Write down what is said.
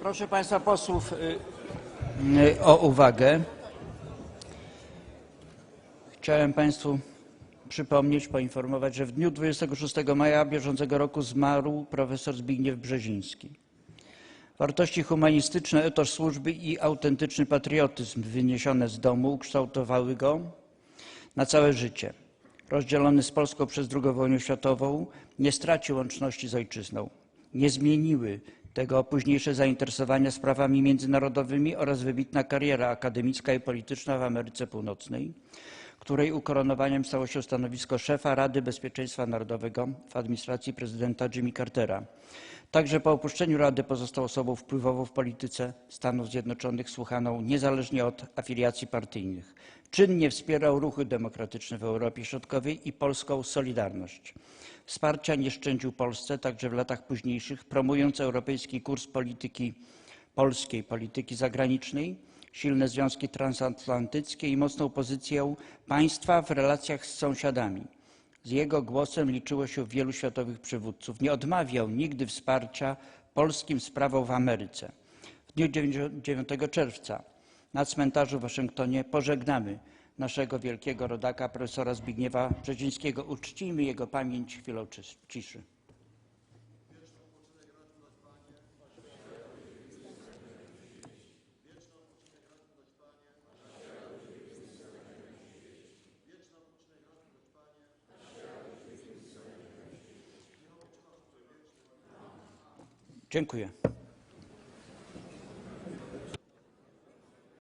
Proszę Państwa posłów y, y, o uwagę. Chciałem Państwu przypomnieć, poinformować, że w dniu 26 maja bieżącego roku zmarł profesor Zbigniew Brzeziński. Wartości humanistyczne, etos służby i autentyczny patriotyzm wyniesione z domu ukształtowały go na całe życie. Rozdzielony z Polską przez II wojnę światową, nie stracił łączności z ojczyzną. Nie zmieniły tego późniejsze zainteresowania sprawami międzynarodowymi oraz wybitna kariera akademicka i polityczna w Ameryce Północnej, której ukoronowaniem stało się stanowisko szefa Rady Bezpieczeństwa Narodowego w administracji prezydenta Jimmy Cartera. Także po opuszczeniu Rady pozostał osobą wpływową w polityce Stanów Zjednoczonych, słuchaną niezależnie od afiliacji partyjnych. Czynnie wspierał ruchy demokratyczne w Europie Środkowej i polską Solidarność. Wsparcia nie szczędził Polsce także w latach późniejszych, promując europejski kurs polityki polskiej, polityki zagranicznej, silne związki transatlantyckie i mocną pozycję państwa w relacjach z sąsiadami. Z jego głosem liczyło się wielu światowych przywódców. Nie odmawiał nigdy wsparcia polskim sprawom w Ameryce. W dniu 9 czerwca na cmentarzu w Waszyngtonie pożegnamy naszego wielkiego rodaka, profesora Zbigniewa Brzezińskiego. Uczcijmy jego pamięć chwilą cis- ciszy. Dziękuję.